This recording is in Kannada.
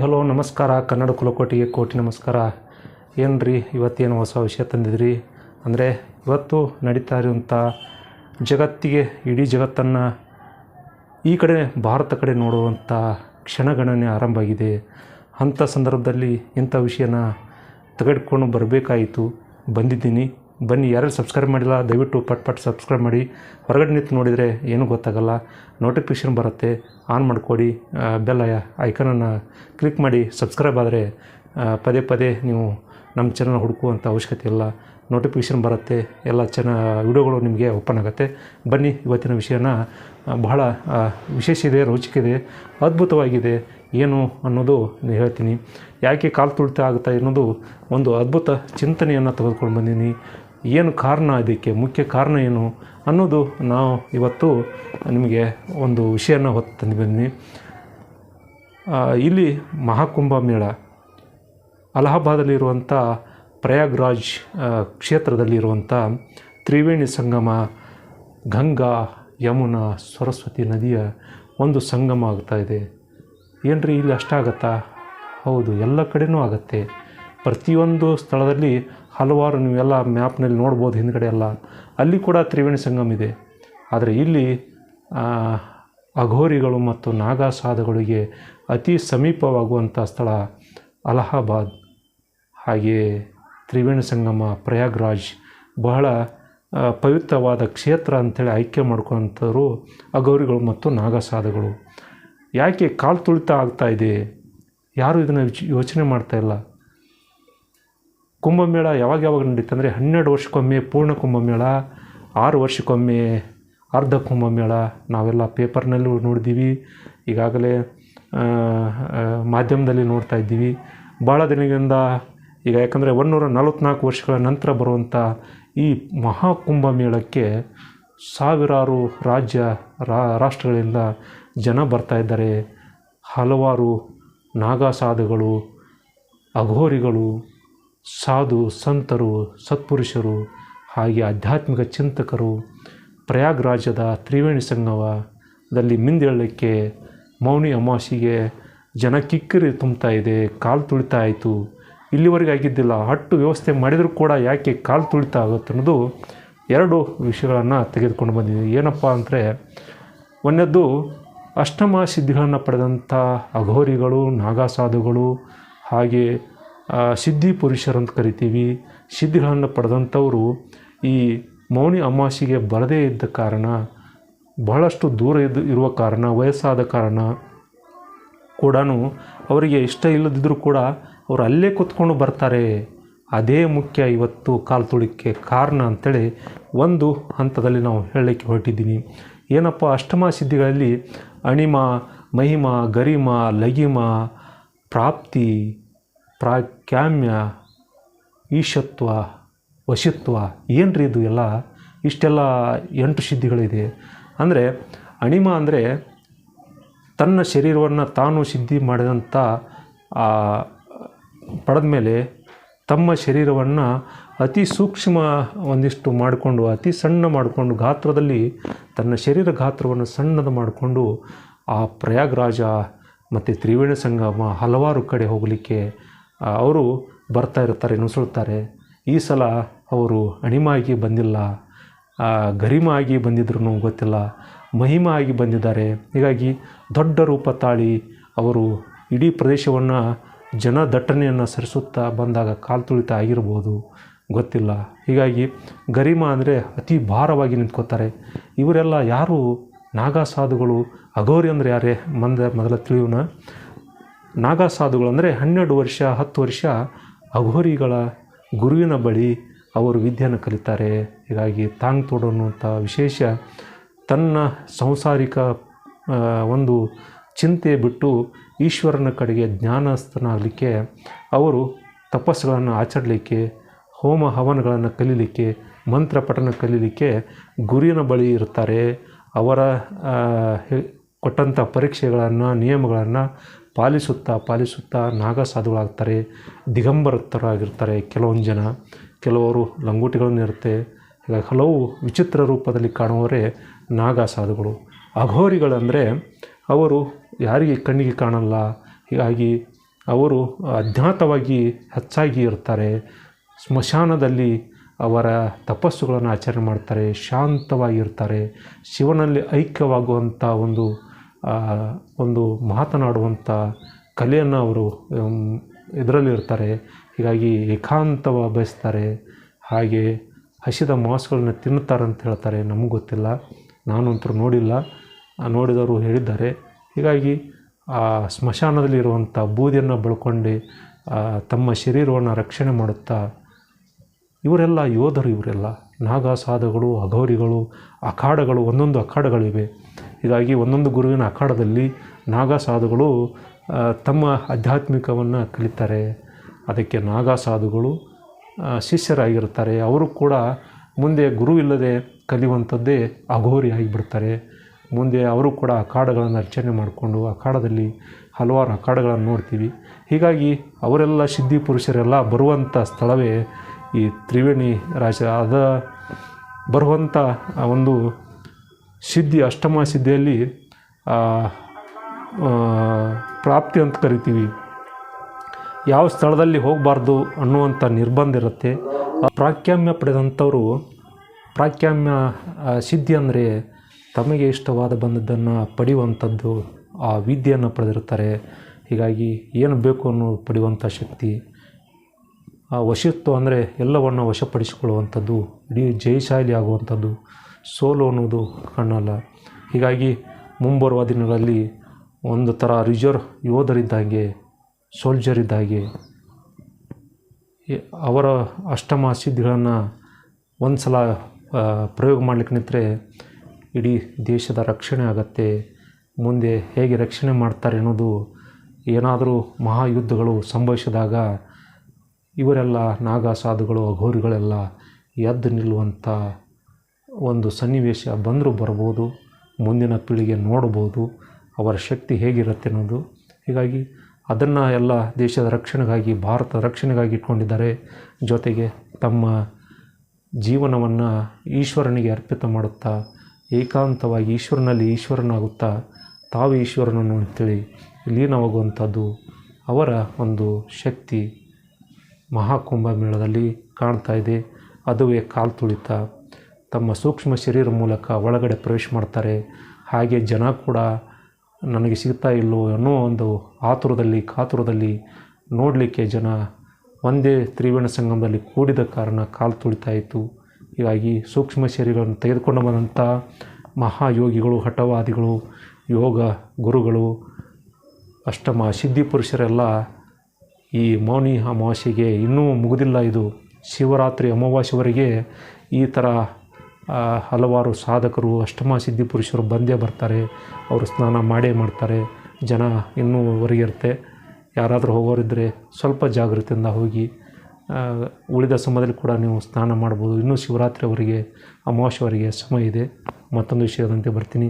ಹಲೋ, ನಮಸ್ಕಾರ. ಕನ್ನಡ ಕುಲಕೋಟಿಗೆ ಕೋಟಿ ನಮಸ್ಕಾರ. ಏನು ರೀ ಇವತ್ತೇನು ಹೊಸ ವಿಷಯ ತಂದಿದ್ರಿ? ಅಂದರೆ, ಇವತ್ತು ನಡೀತಾ ಇರುವಂಥ ಜಗತ್ತಿಗೆ, ಇಡೀ ಜಗತ್ತನ್ನು ಈ ಕಡೆ, ಭಾರತ ಕಡೆ ನೋಡುವಂಥ ಕ್ಷಣಗಣನೆ ಆರಂಭ ಆಗಿದೆ. ಅಂಥ ಸಂದರ್ಭದಲ್ಲಿ ಇಂಥ ವಿಷಯನ ತೆಗೆದುಕೊಂಡು ಬರಬೇಕಾಯಿತು. ಬಂದಿದ್ದೀನಿ. ಬನ್ನಿ ಯಾರು ಸಬ್ಸ್ಕ್ರೈಬ್ ಮಾಡಿಲ್ಲ, ದಯವಿಟ್ಟು ಪಟ್ ಪಟ್ ಸಬ್ಸ್ಕ್ರೈಬ್ ಮಾಡಿ. ಹೊರಗಡೆ ನಿಂತು ನೋಡಿದರೆ ಏನೂ ಗೊತ್ತಾಗಲ್ಲ. ನೋಟಿಫಿಕೇಷನ್ ಬರುತ್ತೆ ಆನ್ ಮಾಡಿಕೊಡಿ. ಬೆಲ್ ಐಕನನ್ನು ಕ್ಲಿಕ್ ಮಾಡಿ ಸಬ್ಸ್ಕ್ರೈಬ್ ಆದರೆ ಪದೇ ಪದೇ ನೀವು ನಮ್ಮ ಚಾನಲ್ ಹುಡುಕುವಂಥ ಅವಶ್ಯಕತೆ ಇಲ್ಲ. ನೋಟಿಫಿಕೇಷನ್ ಬರುತ್ತೆ, ಎಲ್ಲ ಚೆನ್ನ ವಿಡಿಯೋಗಳು ನಿಮಗೆ ಓಪನ್ ಆಗುತ್ತೆ. ಬನ್ನಿ, ಇವತ್ತಿನ ವಿಷಯನ ಬಹಳ ವಿಶೇಷ ಇದೆ ರೋಚಕಿದೆ ಅದ್ಭುತವಾಗಿದೆ. ಏನು ಅನ್ನೋದು ನಾನು ಹೇಳ್ತೀನಿ. ಯಾಕೆ ಕಾಲು ತುಳಿತ ಆಗುತ್ತೆ ಅನ್ನೋದು ಒಂದು ಅದ್ಭುತ ಚಿಂತನೆಯನ್ನು ತೆಗೆದುಕೊಂಡು ಬಂದೀನಿ. ಏನು ಕಾರಣ ಇದಕ್ಕೆ, ಮುಖ್ಯ ಕಾರಣ ಏನು ಅನ್ನೋದು ನಾವು ಇವತ್ತು ನಿಮಗೆ ಒಂದು ವಿಷಯನ ಹೊತ್ತು ತಂದು ಬಂದ್ವಿ ಇಲ್ಲಿ ಮಹಾಕುಂಭ ಮೇಳ, ಅಲಹಾಬಾದಲ್ಲಿರುವಂಥ ಪ್ರಯಾಗ್ರಾಜ್ ಕ್ಷೇತ್ರದಲ್ಲಿರುವಂಥ ತ್ರಿವೇಣಿ ಸಂಗಮ, ಗಂಗಾ, ಯಮುನಾ, ಸರಸ್ವತಿ ನದಿಯ ಒಂದು ಸಂಗಮ ಆಗ್ತಾ ಇದೆ. ಏನ್ರಿ ಇಲ್ಲಿ ಅಷ್ಟಾಗತ್ತಾ? ಹೌದು, ಎಲ್ಲ ಕಡೆನೂ ಆಗತ್ತೆ. ಪ್ರತಿಯೊಂದು ಸ್ಥಳದಲ್ಲಿ ಹಲವಾರು ನೀವೆಲ್ಲ ಮ್ಯಾಪ್ನಲ್ಲಿ ನೋಡ್ಬೋದು ಹಿಂದ್ಗಡೆ ಎಲ್ಲ. ಅಲ್ಲಿ ಕೂಡ ತ್ರಿವೇಣಿ ಸಂಗಮ ಇದೆ. ಆದರೆ ಇಲ್ಲಿ ಅಘೋರಿಗಳು ಮತ್ತು ನಾಗಾಸಾದಗಳಿಗೆ ಅತಿ ಸಮೀಪವಾಗುವಂಥ ಸ್ಥಳ ಅಲಹಾಬಾದ್. ಹಾಗೆಯೇ ತ್ರಿವೇಣಿ ಸಂಗಮ, ಪ್ರಯಾಗ್ರಾಜ್ ಬಹಳ ಪವಿತ್ರವಾದ ಕ್ಷೇತ್ರ ಅಂಥೇಳಿ ಆಯ್ಕೆ ಮಾಡ್ಕೊಂಥವ್ರು ಅಗೌರಿಗಳು ಮತ್ತು ನಾಗಸಾಧಗಳು. ಯಾಕೆ ಕಾಲು ತುಳಿತ ಇದೆ? ಯಾರು ಇದನ್ನು ಯೋಚನೆ ಮಾಡ್ತಾ ಇಲ್ಲ? ಕುಂಭಮೇಳ ಯಾವಾಗ ಯಾವಾಗ ನಡೀತೆ ಅಂದರೆ ಹನ್ನೆರಡು ವರ್ಷಕ್ಕೊಮ್ಮೆ ಪೂರ್ಣ ಕುಂಭಮೇಳ, ಆರು ವರ್ಷಕ್ಕೊಮ್ಮೆ ಅರ್ಧ ಕುಂಭಮೇಳ ನಾವೆಲ್ಲ ಪೇಪರ್ನಲ್ಲೂ ನೋಡಿದ್ದೀವಿ. ಈಗಾಗಲೇ ಮಾಧ್ಯಮದಲ್ಲಿ ನೋಡ್ತಾ ಇದ್ದೀವಿ. ಭಾಳ ದಿನಗಳಿಂದ ಈಗ ಯಾಕಂದರೆ ಒಂದೂರ ನಲವತ್ತ್ನಾಲ್ಕು ವರ್ಷಗಳ ನಂತರ ಬರುವಂಥ ಈ ಮಹಾಕುಂಭ ಮೇಳಕ್ಕೆ ಸಾವಿರಾರು ರಾಜ್ಯ ರಾಷ್ಟ್ರಗಳಿಂದ ಜನ ಬರ್ತಾ ಇದ್ದಾರೆ. ಹಲವಾರು ನಾಗಾಸಾಧುಗಳು, ಅಘೋರಿಗಳು ಸಾಧು, ಸಂತರು, ಸತ್ಪುರುಷರು ಹಾಗೆ ಆಧ್ಯಾತ್ಮಿಕ ಚಿಂತಕರು, ಪ್ರಯಾಗ್ರಾಜದ ತ್ರಿವೇಣಿ ಸಂಗಮದಲ್ಲಿ ಮಿಂದೇಳಲಿಕ್ಕೆ ಮೌನಿ ಅಮಾಸಿಗೆ ಜನ ಕಿಕ್ಕಿರಿ ತುಂಬ್ತಾ ಇದೆ, ಕಾಲು ತುಳಿತಾ ಆಯಿತು. ಇಲ್ಲಿವರೆಗೆ ಆಗಿದ್ದಿಲ್ಲ ಹಟ್ಟು ವ್ಯವಸ್ಥೆ ಮಾಡಿದರೂ ಕೂಡ ಯಾಕೆ ಕಾಲು ತುಳಿತಾ ಆಗುತ್ತೆ ಅನ್ನೋದು ಎರಡು ವಿಷಯಗಳನ್ನು ತೆಗೆದುಕೊಂಡು ಬಂದಿದೆ ಏನಪ್ಪ ಅಂದರೆ ಒಂದದ್ದು ಅಷ್ಟಮ ಸಿದ್ಧಿಗಳನ್ನು ಪಡೆದಂಥ ಅಘೋರಿಗಳು, ನಾಗಾಸಾಧುಗಳು ಹಾಗೆ ಸಿದ್ಧಿ ಪುರುಷರು ಅಂತ ಕರಿತೀವಿ. ಸಿದ್ಧಿಗಳನ್ನು ಪಡೆದಂಥವರು ಈ ಮೌನಿ ಅಮಾಸಿಗೆ ಬರದೇ ಇದ್ದ ಕಾರಣ, ಬಹಳಷ್ಟು ದೂರ ಇದ್ದು ಇರುವ ಕಾರಣ, ವಯಸ್ಸಾದ ಕಾರಣ ಕೂಡ ಅವರಿಗೆ ಇಷ್ಟ ಇಲ್ಲದಿದ್ದರೂ ಕೂಡ ಅವರು ಅಲ್ಲೇ ಕೂತ್ಕೊಂಡು ಬರ್ತಾರೆ. ಅದೇ ಮುಖ್ಯ ಇವತ್ತು ಕಾಲು ತುಳಿಕೆ ಕಾರಣ ಅಂಥೇಳಿ ಒಂದು ಹಂತದಲ್ಲಿ ನಾವು ಹೇಳಲಿಕ್ಕೆ ಹೊರಟಿದ್ದೀನಿ. ಏನಪ್ಪ, ಅಷ್ಟಮ ಸಿದ್ಧಿಗಳಲ್ಲಿ ಅಣಿಮ, ಮಹಿಮ, ಗರಿಮ ಲಗಿಮ ಪ್ರಾಪ್ತಿ ಪ್ರಾಕ್ಯಾಮ್ಯ ಈಶತ್ವ, ವಶತ್ವ ಏನು ಇದು ಎಲ್ಲ? ಇಷ್ಟೆಲ್ಲ ಎಂಟು ಸಿದ್ಧಿಗಳಿದೆ. ಅಂದರೆ ಅಣಿಮ ಅಂದರೆ ತನ್ನ ಶರೀರವನ್ನು ತಾನು ಸಿದ್ಧಿ ಮಾಡಿದಂಥ ಪಡೆದ ಮೇಲೆ ತಮ್ಮ ಶರೀರವನ್ನು ಅತಿ ಸೂಕ್ಷ್ಮ ಒಂದಿಷ್ಟು ಮಾಡಿಕೊಂಡು, ಅತಿ ಸಣ್ಣ ಮಾಡಿಕೊಂಡು, ಗಾತ್ರದಲ್ಲಿ ತನ್ನ ಶರೀರ ಗಾತ್ರವನ್ನು ಸಣ್ಣದು ಮಾಡಿಕೊಂಡು, ಆ ಪ್ರಯಾಗ್ರಾಜ ಮತ್ತು ತ್ರಿವೇಣಿ ಸಂಗಮ ಹಲವಾರು ಕಡೆ ಹೋಗಲಿಕ್ಕೆ ಅವರು ಬರ್ತಾ ಇರ್ತಾರೆ, ನುಸುಳ್ತಾರೆ. ಈ ಸಲ ಅವರು ಅಣಿಮಾಗಿ ಬಂದಿಲ್ಲ. ಗರಿಮ ಆಗಿ ಬಂದಿದ್ರು ಗೊತ್ತಿಲ್ಲ. ಮಹಿಮ ಆಗಿ ಬಂದಿದ್ದಾರೆ. ಹೀಗಾಗಿ ದೊಡ್ಡ ರೂಪ ತಾಳಿ ಅವರು ಇಡೀ ಪ್ರದೇಶವನ್ನು ಜನ ದಟ್ಟಣೆಯನ್ನು ಸರಿಸುತ್ತಾ ಬಂದಾಗ ಕಾಲು ತುಳಿತ ಆಗಿರ್ಬೋದು. ಗೊತ್ತಿಲ್ಲ. ಹೀಗಾಗಿ ಗರಿಮ ಅಂದರೆ ಅತಿ ಭಾರವಾಗಿ ನಿಂತ್ಕೋತಾರೆ. ಇವರೆಲ್ಲ ಯಾರು ನಾಗಾಸಾಧುಗಳು, ಅಘೋರಿ ಅಂದರೆ ಯಾರೇ, ಮಂದ ಮೊದಲ ತಿಳಿಯೋಣ. ನಾಗಾಸಾಧುಗಳು ಅಂದರೆ ಹನ್ನೆರಡು ವರ್ಷ, ಹತ್ತು ವರ್ಷ ಅಘೋರಿಗಳ ಗುರುವಿನ ಬಳಿ ಅವರು ವಿದ್ಯೆಯನ್ನು ಕಲಿತಾರೆ. ಹೀಗಾಗಿ ತಾಂಗ್ ತೋಡು ಅನ್ನುವಂಥ ವಿಶೇಷ ತನ್ನ ಸಂಸಾರಿಕ ಒಂದು ಚಿಂತೆ ಬಿಟ್ಟು ಈಶ್ವರನ ಕಡೆಗೆ ಜ್ಞಾನಸ್ಥನಾಗಲಿಕ್ಕೆ ಅವರು ತಪಸ್ಸುಗಳನ್ನು ಆಚರಲಿಕ್ಕೆ, ಹೋಮ ಹವನಗಳನ್ನು ಕಲೀಲಿಕ್ಕೆ, ಮಂತ್ರ ಪಠನ ಕಲೀಲಿಕ್ಕೆ ಗುರುವಿನ ಬಳಿ ಇರ್ತಾರೆ ಅವರ ಕೊಟ್ಟಂಥ ಪರೀಕ್ಷೆಗಳನ್ನು, ನಿಯಮಗಳನ್ನು ಪಾಲಿಸುತ್ತಾ ಪಾಲಿಸುತ್ತಾ ನಾಗಸಾಧುಗಳಾಗ್ತಾರೆ, ದಿಗಂಬರತ್ತರಾಗಿರ್ತಾರೆ ಕೆಲವೊಂದು ಜನ. ಕೆಲವರು ಲಂಗೋಟಿಗಳನ್ನು ಇರುತ್ತೆ ಹಲವು ವಿಚಿತ್ರ ರೂಪದಲ್ಲಿ ಕಾಣುವವರೇ ನಾಗಾಸಾಧುಗಳು. ಅಘೋರಿಗಳಂದರೆ ಅವರು ಯಾರಿಗೆ ಕಣ್ಣಿಗೆ ಕಾಣಲ್ಲ, ಹೀಗಾಗಿ ಅವರು ಅಜ್ಞಾತವಾಗಿ ಹೆಚ್ಚಾಗಿ ಇರ್ತಾರೆ. ಸ್ಮಶಾನದಲ್ಲಿ ಅವರ ತಪಸ್ಸುಗಳನ್ನು ಆಚರಣೆ ಮಾಡ್ತಾರೆ, ಶಾಂತವಾಗಿರ್ತಾರೆ. ಶಿವನಲ್ಲಿ ಐಕ್ಯವಾಗುವಂಥ ಒಂದು ಒಂದು ಮಾತನಾಡುವಂಥ ಕಲೆಯನ್ನು ಅವರು ಇದರಲ್ಲಿರ್ತಾರೆ ಹೀಗಾಗಿ ಏಕಾಂತವ ಬಯಸ್ತಾರೆ. ಹಾಗೆ ಹಸಿದ ಮಾಂಸಗಳನ್ನ ತಿನ್ನುತ್ತಾರೆ ಅಂತ ಹೇಳ್ತಾರೆ. ನಮಗೆ ಗೊತ್ತಿಲ್ಲ. ನಾನಂತೂ ನೋಡಿಲ್ಲ. ನೋಡಿದವರು ಹೇಳಿದ್ದಾರೆ. ಹೀಗಾಗಿ ಆ ಸ್ಮಶಾನದಲ್ಲಿರುವಂಥ ಬೂದಿಯನ್ನು ಬಳ್ಕೊಂಡು ತಮ್ಮ ಶರೀರವನ್ನು ರಕ್ಷಣೆ ಮಾಡುತ್ತಾ, ಇವರೆಲ್ಲ ಯೋಧರು ಇವರೆಲ್ಲ. ನಾಗ ಸಾಧುಗಳು ಅಘೋರಿಗಳು ಅಖಾಡಗಳು ಒಂದೊಂದು ಅಖಾಡಗಳಿವೆ. ಹೀಗಾಗಿ ಒಂದೊಂದು ಗುರುವಿನ ಅಖಾಡದಲ್ಲಿ ನಾಗ ಸಾಧುಗಳು ತಮ್ಮ ಆಧ್ಯಾತ್ಮಿಕವನ್ನು ಕಲಿತಾರೆ. ಅದಕ್ಕೆ ನಾಗ ಸಾಧುಗಳು ಆ, ಶಿಷ್ಯರಾಗಿರ್ತಾರೆ ಅವರು ಕೂಡ ಮುಂದೆ ಗುರು ಇಲ್ಲದೆ ಕಲಿಯುವಂಥದ್ದೇ ಅಘೋರಿ ಆಗಿಬಿಡ್ತಾರೆ. ಮುಂದೆ ಅವರು ಕೂಡ ಅಖಾಡಗಳನ್ನು ಅರ್ಚನೆ ಮಾಡಿಕೊಂಡು ಅಖಾಡದಲ್ಲಿ ಹಲವಾರು ಅಖಾಡಗಳನ್ನು ನೋಡ್ತೀವಿ. ಹೀಗಾಗಿ ಅವರೆಲ್ಲ ಸಿದ್ಧಿ ಪುರುಷರೆಲ್ಲ ಬರುವಂಥ ಸ್ಥಳವೇ ಈ ತ್ರಿವೇಣಿ ರಾಜ ಅದ ಬರುವಂಥ ಒಂದು ಸಿದ್ಧಿ, ಅಷ್ಟಮ ಸಿದ್ಧಿಯಲ್ಲಿ ಪ್ರಾಪ್ತಿ ಅಂತ ಕರಿತೀವಿ. ಯಾವ ಸ್ಥಳದಲ್ಲಿ ಹೋಗಬಾರ್ದು ಅನ್ನುವಂಥ ನಿರ್ಬಂಧ ಇರುತ್ತೆ. ಆ ಪ್ರಾಕ್ಯಾಮ್ಯ ಪಡೆದಂಥವರು, ಪ್ರಾಖ್ಯಾಮ್ಯ ಸಿದ್ಧಿ ಅಂದರೆ ತಮಗೆ ಇಷ್ಟವಾದ ಬಂದದ್ದನ್ನು ಪಡೆಯುವಂಥದ್ದು ಆ ವಿದ್ಯೆಯನ್ನು ಪಡೆದಿರ್ತಾರೆ ಹೀಗಾಗಿ ಏನು ಬೇಕು ಅನ್ನೋ ಪಡೆಯುವಂಥ ಶಕ್ತಿ. ಆ ವಶತ್ವ ಅಂದರೆ ಎಲ್ಲವನ್ನು ವಶಪಡಿಸಿಕೊಳ್ಳುವಂಥದ್ದು, ಇಡೀ ಜಯಶಾಲಿ ಆಗುವಂಥದ್ದು, ಸೋಲು ಅನ್ನೋದು ಕಾಣಲ್ಲ ಹೀಗಾಗಿ ಮುಂಬರುವ ದಿನಗಳಲ್ಲಿ ಒಂದು ಥರ ರಿಸರ್ವ್ ಯೋಧರಿದ್ದಾಗೆ ಸೋಲ್ಜರ್ ಇದ್ದಾಗೆ ಅವರ ಅಷ್ಟಮ ಸಿದ್ಧಿಗಳನ್ನು ಒಂದು ಸಲ ಪ್ರಯೋಗ ಮಾಡಲಿಕ್ಕೆ ನಿಂತರೆ ಇಡೀ ದೇಶದ ರಕ್ಷಣೆ ಆಗತ್ತೆ. ಮುಂದೆ ಹೇಗೆ ರಕ್ಷಣೆ ಮಾಡ್ತಾರೆ ಅನ್ನೋದು ಏನಾದರೂ ಮಹಾಯುದ್ಧಗಳು ಸಂಭವಿಸಿದಾಗ ಇವರೆಲ್ಲ ನಾಗ ಸಾಧುಗಳು, ಅಘೋರಿಗಳೆಲ್ಲ ಎದ್ದು ನಿಲ್ಲುವಂಥ ಒಂದು ಸನ್ನಿವೇಶ ಬಂದರೂ ಬರ್ಬೋದು, ಮುಂದಿನ ಪೀಳಿಗೆ ನೋಡ್ಬೋದು, ಅವರ ಶಕ್ತಿ ಹೇಗಿರುತ್ತೆ ಅನ್ನೋದು. ಹೀಗಾಗಿ ಅದನ್ನು ಎಲ್ಲ ದೇಶದ ರಕ್ಷಣೆಗಾಗಿ ಭಾರತ ರಕ್ಷಣೆಗಾಗಿ ಇಟ್ಕೊಂಡಿದ್ದಾರೆ. ಜೊತೆಗೆ ತಮ್ಮ ಜೀವನವನ್ನು ಈಶ್ವರನಿಗೆ ಅರ್ಪಿತ ಮಾಡುತ್ತಾ, ಏಕಾಂತವಾಗಿ ಈಶ್ವರನಲ್ಲಿ ಈಶ್ವರನಾಗುತ್ತಾ, ತಾವು ಈಶ್ವರನನ್ನು ಅಂತೇಳಿ ಲೀನವಾಗುವಂಥದ್ದು ಅವರ ಒಂದು ಶಕ್ತಿ. ಮಹಾಕುಂಭ ಮೇಳದಲ್ಲಿ ಕಾಣ್ತಾ ಇದೆ. ಅದುವೇ ಕಾಲು ತುಳಿತ. ತಮ್ಮ ಸೂಕ್ಷ್ಮ ಶರೀರ ಮೂಲಕ ಒಳಗಡೆ ಪ್ರವೇಶ ಮಾಡ್ತಾರೆ. ಹಾಗೆ ಜನ ಕೂಡ ನನಗೆ ಸಿಗ್ತಾ ಇಲ್ಲೋ ಅನ್ನೋ ಒಂದು ಆತುರದಲ್ಲಿ, ಕಾತುರದಲ್ಲಿ ನೋಡಲಿಕ್ಕೆ ಜನ ಒಂದೇ ತ್ರಿವೇಣ ಸಂಗಮದಲ್ಲಿ ಕೂಡಿದ ಕಾರಣ ಕಾಲು ತುಳಿತಾ ಇತ್ತು. ಹೀಗಾಗಿ ಸೂಕ್ಷ್ಮ ಶರೀರವನ್ನು ತೆಗೆದುಕೊಂಡು ಬಂದಂಥ ಮಹಾಯೋಗಿಗಳು, ಹಠವಾದಿಗಳು, ಯೋಗ ಗುರುಗಳು, ಅಷ್ಟಮ ಸಿದ್ಧಿ ಪುರುಷರೆಲ್ಲ ಈ ಮೌನಿ ಅಮಾವಾಸ್ಯೆಗೆ ಇನ್ನೂ ಮುಗಿದಿಲ್ಲ ಇದು. ಶಿವರಾತ್ರಿ ಅಮಾವಾಸ್ಯವರೆಗೆ ಈ ಥರ ಹಲವಾರು ಸಾಧಕರು, ಅಷ್ಟಮ ಸಿದ್ಧಿ ಪುರುಷರು ಬಂದೇ ಬರ್ತಾರೆ. ಅವರು ಸ್ನಾನ ಮಾಡೇ ಮಾಡ್ತಾರೆ. ಜನ ಇನ್ನೂವರೆಗೆ ಇರುತ್ತೆ ಯಾರಾದರೂ ಹೋಗೋರಿದ್ದರೆ ಸ್ವಲ್ಪ ಜಾಗೃತಿಯಿಂದ ಹೋಗಿ ಉಳಿದ ಸಮಯದಲ್ಲಿ ಕೂಡ ನೀವು ಸ್ನಾನ ಮಾಡ್ಬೋದು. ಇನ್ನೂ ಶಿವರಾತ್ರಿವರೆಗೆ, ಅಮಾವಾಸ್ಯವರೆಗೆ ಸಮಯ ಇದೆ. ಮತ್ತೊಂದು ವಿಷಯದಂತೆ ಬರ್ತೀನಿ.